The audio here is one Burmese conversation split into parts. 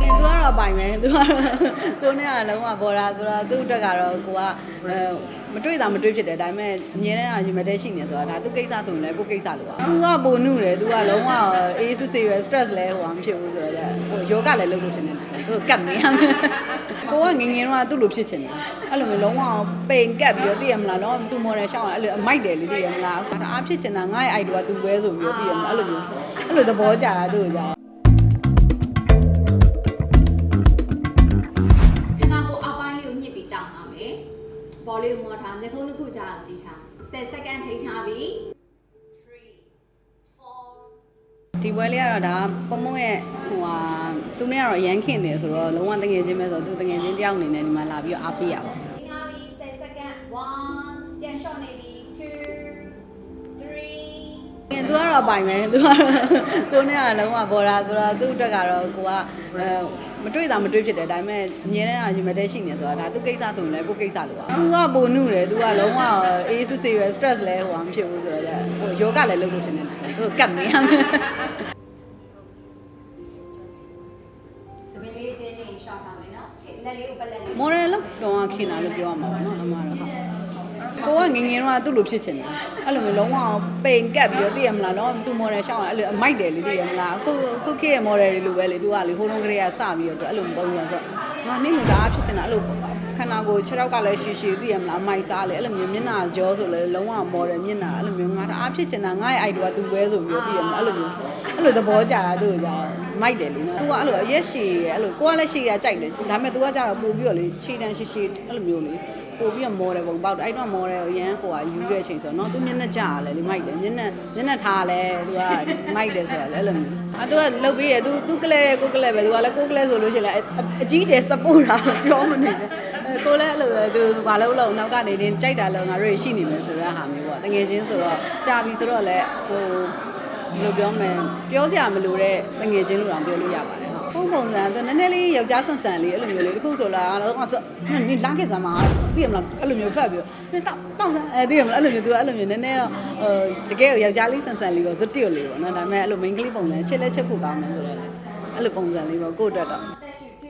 သူကတော့ပိုင်မယ်သူကတော့ကိုနဲ့ကလုံးဝဘော်ဒါဆိုတော့သူ့အတွက်ကတော့ကိုကအဲမတွေ့တာမတွေ့ဖြစ်တယ်ဒါပေမဲ့အမြဲတမ်းရင်မတဲရှိနေဆိုတာဒါသူကိစ္စဆိုရင်လည်းကိုကိစ္စလို့ပါသူကပိုနုတယ်သူကလုံးဝအေးစစ်စစ်ပဲ stress လဲဟိုမဖြစ်ဘူးဆိုတော့ဟိုယောဂလည်းလုပ်လို့ထင်တယ်သူကတ်နေရမယ်ကိုကငငယ်တော့သူ့လိုဖြစ်ချင်တာအဲ့လိုမျိုးလုံးဝပိန်ကတ်ပြီးတော့သိရမလားတော့သူမော်ဒယ်ရှောင်းအဲ့လိုအမိုက်တယ်လေသိရမလားဒါအားဖြစ်ချင်တာငါ့ရဲ့ idea ကသူပဲဆိုပြီးတော့သိရမလားအဲ့လိုမျိုးအဲ့လိုသဘောကျတာသူ့ကိုကြော က်ခုံးတစ်ခုကြာအောင်ကြည့်ထား10စက္ကန့်ချိန်ထားပြီ3 4ဒီပွဲလေးကတော့ဒါပမုံရဲ့ဟိုဟာသူနဲ့ကတော့ရမ်းခင်တယ်ဆိုတော့လုံးဝတငယ်ချင်းပဲဆိုတော့သူတငယ်ချင်းတယောက်အနေနဲ့ဒီမှာလာပြီးတော့အားပေးရပါထားပြီ 3 သူကတော့ပိုင်မယ်သူကတော့ကိုနဲ့ကလုံးဝဘော်ဒါဆိုတော့သူ့အတွက်ကတော့ကိုကအဲမတွေ့တာမတွေ့ဖြစ်တယ်ဒါပေမဲ့အမြဲတမ်းရင်မတဲရှိနေဆိုတာဒါသူကိစ္စဆိုရင်လည်းကိုကိစ္စလို့ပါသူကပိုနုတယ်သူကလုံးဝအေးစစ်စစ်ပဲ stress လဲဟိုမဖြစ်ဘူးဆိုတော့ဟိုယောဂလည်းလုပ်လို့ထင်တယ်သူကတ်နေရမယ် စပင်းလေးတင်းနေရှော့ထားမယ်နော်ခြေလက်လေးကိုပလက်လေး မော်ဒယ်လောက်တော့ခင်တာလို့ပြောရမှာပါเนาะအမတော့ဟုတ် ကိုကငငယ်တော့သူ့လိုဖြစ်ချင်တာအဲ့လိုမျိုးလုံးဝပိန်ကတ်ပြီးတော့သိရမလားတော့သူမော်ဒယ်ရှောင်းအဲ့လိုအမိုက်တယ်လေသိရမလားအခုအခုခေတ်ရဲ့မော်ဒယ်တွေလိုပဲလေသူကလေဟိုးလုံးကလေးကစပြီးတော့သူအဲ့လိုပုံစံဆိုငါနေလို့ဒါဖြစ်ချင်တာအဲ့လိုခန္ဓာကိုယ်ခြေထောက်ကလည်းရှည်ရှည်သိရမလားအမိုက်စားလေအဲ့လိုမျိုးမျက်နှာကြောဆိုလေလုံးဝမော်ဒယ်မျက်နှာအဲ့လိုမျိုးငါဒါအားဖြစ်ချင်တာငါ့ရဲ့ idea ကသူပဲဆိုပြီးတော့သိရမလားအဲ့လိုမျိုးအဲ့လိုသဘောကျတာသူ့ကိုကြောက်မိုက်တယ်လေနော်သူကအဲ့လိုအရက်ရှည်ရဲ့အဲ့လိုကိုကလည်းရှည်ရကြိုက်တယ်ဒါပေမဲ့သူကကြတော့ပို့ပြီးတော့လေခြေတန်းရှည်ရှည်အဲ့လိုမျိုးလေ ပို့ပြီးတော့မော်ဒယ်ပုံပေါက်တယ်အဲ့တော့မော်ဒယ်ကိုရန်ကိုကယူတဲ့အချိန်ဆိုတော့နော်သူမျက်နှာကြာလဲလေမိုက်တယ်မျက်နှာမျက်နှာထားလဲသူကမိုက်တယ်ဆိုတော့လေအဲ့လိုမျိုးအဲသူကလုတ်ပြီးရသူသူကလေးကိုကလေးပဲသူကလည်းကိုကလေးဆိုလို့ရှိရင်လည်းအကြီးကျယ် support တာပြောမနေနဲ့အဲကိုလည်းအဲ့လိုပဲသူဘာလို့လို့နောက်ကနေနေကြိုက်တာလို့ငါတို့ရှိနေမယ်ဆိုတဲ့ဟာမျိုးပေါ့တငယ်ချင်းဆိုတော့ကြာပြီဆိုတော့လည်းဟိုဘယ်လိုပြောမလဲပြောစရာမလိုတဲ့တငယ်ချင်းလိုတောင်ပြောလို့ရပါတယ်ဟုတ် ပုံပုံစံဆိုနည်းနည်းလေးယောက်ျားဆန်ဆန်လေးအဲ့လိုမျိုးလေးတခုဆိုလာတော့ဆိုနင်လာခဲ့စမ်းပါသိရမလားအဲ့လိုမျိုးဖတ်ပြီးတော့တောက်တောက်စမ်းအဲသိရမလားအဲ့လိုမျိုးသူကအဲ့လိုမျိုးနည်းနည်းတော့ဟိုတကယ်ယောက်ျားလေးဆန်ဆန်လေးပေါ့ဇွတ်တီလေးပေါ့နော်ဒါပေမဲ့အဲ့လို main ကလေးပုံစံချစ်လက်ချစ်ဖို့ကောင်းတယ်ဆိုတော့အဲ့လိုပုံစံလေးပေါ့ကို့အတွက်တော့တက်ရှိ2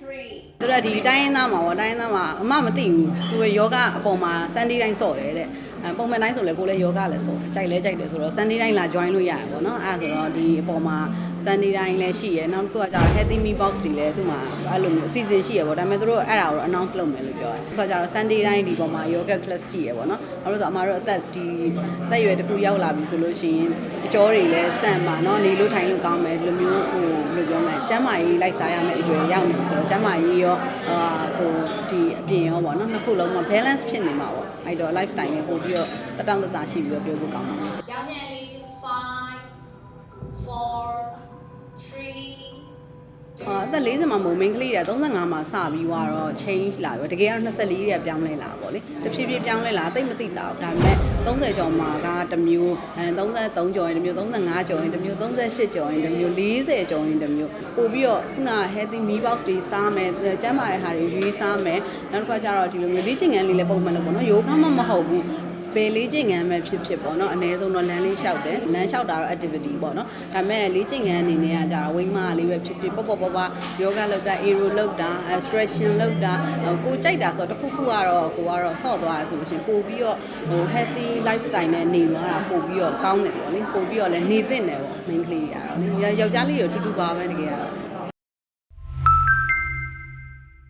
3သူတို့ကဒီတိုင်းရင်းသားမှာပေါ့တိုင်းရင်းသားမှာအမမသိဘူးသူကယောဂအပေါ်မှာစန်ဒီတိုင်းစော့တယ်တဲ့အဲပုံမှန်တိုင်းဆိုလဲကိုလည်းယောဂလည်းစော့ကြိုက်လဲကြိုက်တယ်ဆိုတော့စန်ဒီတိုင်းလာ join လို့ရတယ်ပေါ့နော်အဲဒါဆိုတော့ဒီအပေါ်မှာ စန်ဒီတိုင်းလည်းရှိရယ်နောက်တစ်ခုကကျတော့ healthy me box တွေလည်းသူ့မှာအဲ့လိုမျိုးအစီအစဉ်ရှိရယ်ပေါ့ဒါပေမဲ့သူတို့အဲ့ဒါကို announce လုပ်မယ်လို့ပြောတယ်အခုကကျတော့ Sunday တိုင်းဒီပေါ်မှာ yoga class ရှိရယ်ပေါ့နော်ဘာလို့လဲဆိုတော့အမတို့အသက်ဒီအသက်အရွယ်တစ်ခုရောက်လာပြီဆိုလို့ရှိရင်အကျော်တွေလည်းစန့်ပါနော်နေလို့ထိုင်လို့ကောင်းမယ်ဒီလိုမျိုးဟိုဘယ်လိုပြောမလဲကျန်းမာရေးလိုက်စားရမယ့်အရွယ်ရောက်နေပြီဆိုတော့ကျန်းမာရေးရောအာဟိုဒီအပြင်ရောပေါ့နော်နှစ်ခုလုံးမှာ balance ဖြစ်နေမှာပေါ့အဲ့တော့ lifestyle နဲ့ပို့ပြီးတော့တတောင့်တတရှိပြီးတော့ပြောဖို့ကောင်းပါ သက်40မှာမုံမင်းကလေးတွေက35မှာစပြီးွားတော့ change လာပြီတကယ်ကတော့24တွေကပြောင်းလဲလာပေါ့လေတဖြည်းဖြည်းပြောင်းလဲလာတိတ်မသိတာဘူးဒါပေမဲ့30ကျော်မှာကတစ်မျိုးအဲ33ကျော်ရင်တစ်မျိုး35ကျော်ရင်တစ်မျိုး38ကျော်ရင်တစ်မျိုး40ကျော်ရင်တစ်မျိုးပို့ပြီးတော့ခုန healthy meal box တွေစားမယ်ကျန်းမာတဲ့ဟာတွေရွေးစားမယ်နောက်တစ်ခါကျတော့ဒီလိုမျိုးလေ့ကျင့်ခန်းလေးလည်းပုံမှန်လို့ပေါ့နော်ယောဂမှမဟုတ်ဘူး ဘယ်လေးကျင့်ခန်းပဲဖြစ်ဖြစ်ပေါ့နော်အနည်းဆုံးတော့လမ်းလေးလျှောက်တယ်လမ်းလျှောက်တာတော့ activity ပေါ့နော်ဒါပေမဲ့လေးကျင့်ခန်းအနေနဲ့ကကြတော့ဝိမလေးပဲဖြစ်ဖြစ်ပေါ့ပေါ့ပေါ့ပေါ့ယောဂလုပ်တာ aero လုပ်တာ stretching လုပ်တာကိုကြိုက်တာဆိုတော့တစ်ခုခုကတော့ကိုကတော့ဆော့သွားရဆိုလို့ရှိရင်ပို့ပြီးတော့ဟို healthy lifestyle နဲ့နေသွားတာပို့ပြီးတော့ကောင်းတယ်ပေါ့လေပို့ပြီးတော့လည်းနေသင့်တယ်ပေါ့ main ကလေးတွေကတော့လေယောက်ျားလေးတွေတူတူပါပဲတကယ်ကတော့